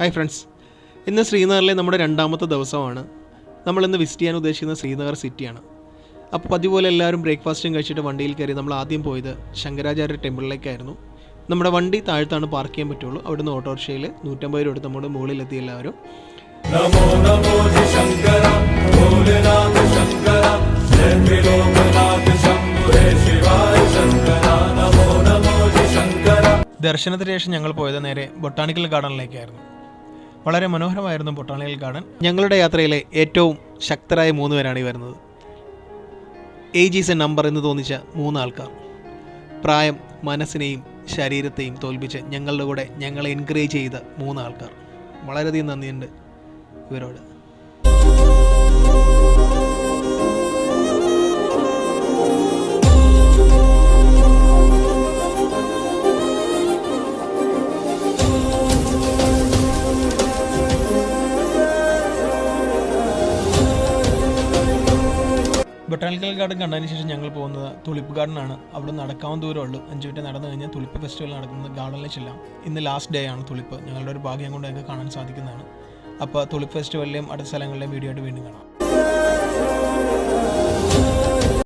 Hi friends ഇന്ന് ശ്രീനഗറിലെ നമ്മുടെ രണ്ടാമത്തെ ദിവസമാണ്. നമ്മൾ ഇന്ന് വിസിറ്റ് ചെയ്യാൻ ഉദ്ദേശിക്കുന്ന ശ്രീനഗർ സിറ്റിയാണ്. അപ്പോൾ പതിവ് പോലെ എല്ലാവരും ബ്രേക്ക്ഫാസ്റ്റും കഴിച്ചിട്ട് വണ്ടിയിൽ കയറി നമ്മൾ ആദ്യം പോയത് ശങ്കരാചാര്യ ടെമ്പിളിലേക്കായിരുന്നു. നമ്മുടെ വണ്ടി താഴത്താണ് പാർക്ക് ചെയ്യാൻ പറ്റുള്ളൂ. അവിടുന്ന് ഓട്ടോറിക്ഷയിൽ നൂറ്റമ്പത് രൂപ എടുത്ത് നമ്മുടെ മുകളിലെത്തി എല്ലാവരും. നമോ ശങ്കര ശങ്കര ദർശനത്തിന് ശേഷം ഞങ്ങൾ പോയത് നേരെ ബൊട്ടാണിക്കൽ ഗാർഡനിലേക്കായിരുന്നു വളരെ മനോഹരമായിരുന്നു ബൊട്ടാണിക്കൽ ഗാർഡൻ. ഞങ്ങളുടെ യാത്രയിലെ ഏറ്റവും ശക്തരായ മൂന്ന് പേരാണ് ഈ വരുന്നത്. ഏജ് ഈസ് എ നമ്പർ എന്ന് തോന്നിച്ച മൂന്നാൾക്കാർ. പ്രായം മനസ്സിനെയും ശരീരത്തെയും തോൽപ്പിച്ച് ഞങ്ങളുടെ കൂടെ ഞങ്ങളെ എൻകറേജ് ചെയ്ത മൂന്നാൾക്കാർ. വളരെയധികം നന്ദിയുണ്ട് ഇവരോട്. ബൊട്ടാണിക്കൽ ഗാർഡൻ കണ്ടതിന് ശേഷം ഞങ്ങൾ പോകുന്നത് തുളിപ്പ് ഗാർഡനാണ്. അവിടെ നടക്കാൻ ദൂരമുള്ളൂ. അഞ്ച് മിനിറ്റ് നടന്നു കഴിഞ്ഞാൽ തുളിപ്പ് ഫെസ്റ്റിവൽ നടക്കുന്നത് ഗാർഡനിലെ ചെല്ലാം. ഇന്ന് ലാസ്റ്റ് ഡേ ആണ് തുളിപ്പ്. ഞങ്ങളുടെ ഒരു ഭാഗ്യം കൊണ്ട് ഞങ്ങൾക്ക് കാണാൻ സാധിക്കുന്നതാണ്. അപ്പോൾ തുളിപ്പ് ഫെസ്റ്റിവലിലെയും അടുത്ത സ്ഥലങ്ങളിലെയും വീഡിയോ ആയിട്ട് വീണ്ടും കാണാം.